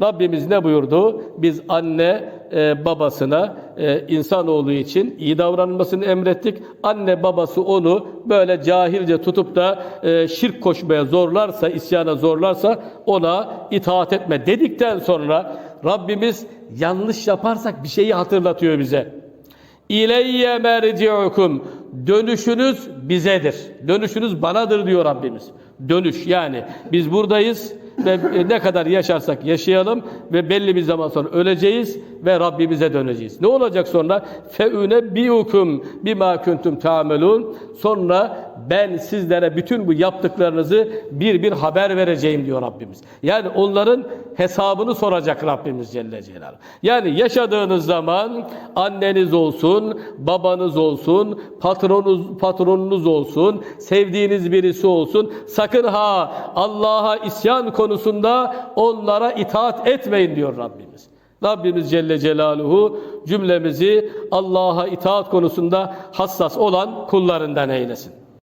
Rabbimiz ne buyurdu? Biz anne e, babasına e, insanoğlu için iyi davranmasını emrettik. Anne babası onu böyle cahilce tutup da e, şirk koşmaya zorlarsa, isyana zorlarsa ona itaat etme dedikten sonra Rabbimiz yanlış yaparsak bir şeyi hatırlatıyor bize. İleyye merci'ukum. Dönüşünüz bizedir. Dönüşünüz banadır diyor Rabbimiz. Dönüş yani biz buradayız ve ne kadar yaşarsak yaşayalım ve belli bir zaman sonra öleceğiz ve Rabbimize döneceğiz. Ne olacak sonra? Feüne biukum bima kuntum tamelun. Sonra ben sizlere bütün bu yaptıklarınızı bir bir haber vereceğim diyor Rabbimiz. Yani onların hesabını soracak Rabbimiz Celle Celaluhu. Yani yaşadığınız zaman anneniz olsun, babanız olsun, patronunuz, patronunuz olsun, sevdiğiniz birisi olsun. Sakın ha Allah'a isyan konusunda onlara itaat etmeyin diyor Rabbimiz. Rabbimiz Celle Celaluhu cümlemizi Allah'a itaat konusunda hassas olan kullarından eylesin.